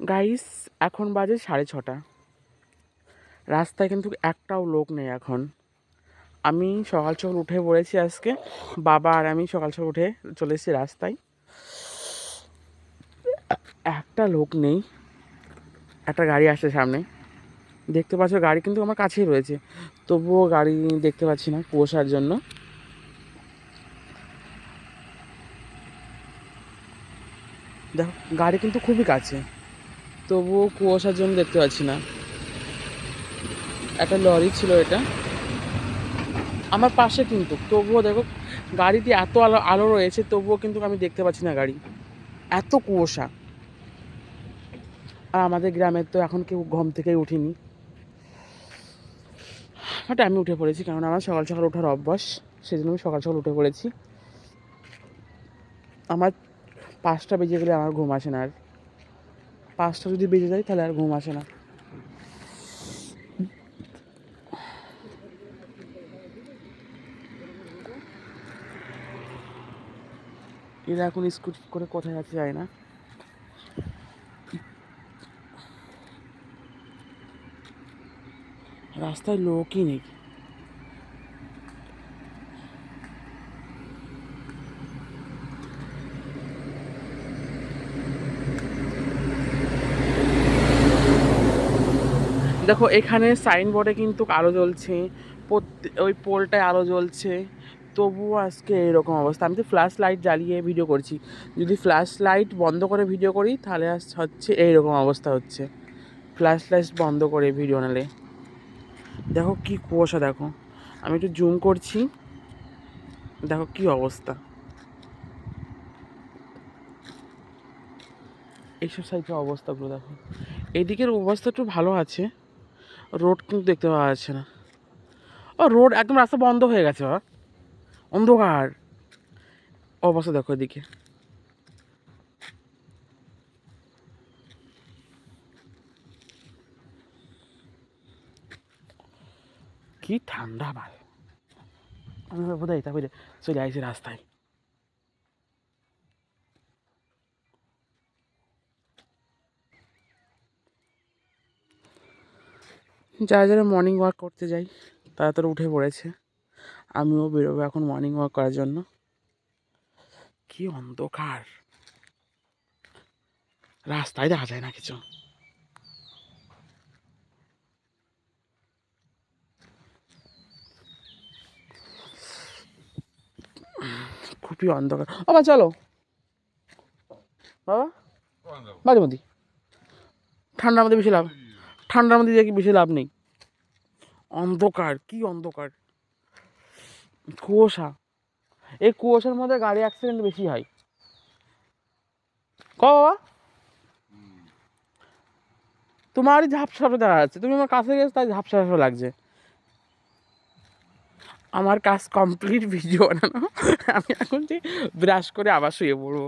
Guys এখন বাজে সাড়ে ছটা। রাস্তায় কিন্তু একটাও লোক নেই এখন। আমি সকাল সকাল উঠে পড়েছি আজকে। বাবা আর আমি সকাল সকাল উঠে চলে এসেছি রাস্তায়। একটা লোক নেই। একটা গাড়ি আসছে সামনে। দেখতে পাচ্ছ গাড়ি কিন্তু আমার কাছেই রয়েছে। তবুও গাড়ি দেখতে পাচ্ছি না কুয়াশার জন্য। দেখো, গাড়ি কিন্তু খুবই কাছে। তবুও কুয়াশার জন্য দেখতে পাচ্ছি না। একটা লরি ছিল এটা। আমার পাশে কিন্তু, তবুও দেখো, গাড়িতে এত আলো আলো রয়েছে, তবুও কিন্তু আমি দেখতে পাচ্ছি না গাড়ি। এত কুয়াশা। আর আমাদের গ্রামের তো এখন কেউ ঘুম থেকেই উঠিনি। বাট আমি উঠে পড়েছি কারণ আমার সকাল সকাল ওঠার অভ্যাস সেই জন্য আমি সকাল সকাল উঠে পড়েছি। আমার পাঁচটা বেজে গেলে আমার ঘুম আসে না আর। পাঁচটা যদি বেজে যায়, তাহলে আর ঘুম আসে না। এরা এখন স্কুটি করে কোথায় যাচ্ছে যায় না। রাস্তায় লোকই নেই। দেখো, এখানে সাইনবোর্ডে কিন্তু আলো জ্বলছে ওই পোলটায় আলো জ্বলছে। তবুও আজকে এরকম অবস্থা। আমি তো ফ্ল্যাশ লাইট জ্বালিয়ে ভিডিও করছি। যদি ফ্ল্যাশ লাইট বন্ধ করে ভিডিও করি, তাহলে হচ্ছে এইরকম অবস্থা হচ্ছে। ফ্ল্যাশ লাইট বন্ধ করে ভিডিও নালে। দেখো কি কুয়াশা, দেখো। আমি একটু জুম করছি। দেখো কি অবস্থা। এইসব সাইডের অবস্থাগুলো দেখো। এদিকের অবস্থা একটু ভালো আছে। রোড কিন্তু দেখতে পাওয়া যাচ্ছে না। ও, রোড একদম রাস্তা বন্ধ হয়ে গেছে, বাবা। অন্ধকার। অবস্থা দেখো এদিকে। কি ঠান্ডা ভাই আমি বোধ হয় চলে আইছি রাস্তায়। যারা যারা মর্নিং ওয়াক করতে যাই তারা তারা উঠে পড়েছে। আমিও বেরোবো এখন মর্নিং ওয়াক করার জন্য। কি অন্ধকার। রাস্তায় দেখা যায় না কিছু। খুবই অন্ধকার। বাবা চলো। বাবা। বাড়ির মধ্যে ঠান্ডার মধ্যে বেশি লাভ। ঠান্ডার মধ্যে দেখি বেশি লাভ নেই? অন্ধকার, কি অন্ধকার? কুয়াশা। এই কুয়াশার মধ্যে গাড়ি অ্যাক্সিডেন্ট বেশি হয়। ক তোমারই ঝাপসা দেখা যাচ্ছে তুমি আমার কাছে গেছো, তাই ঝাপসা ঝাপসা লাগছে। আমার কাজ কমপ্লিট ভিডিও বানানো। আমি এখন যে ব্রাশ করে আবার শুয়ে পড়ব।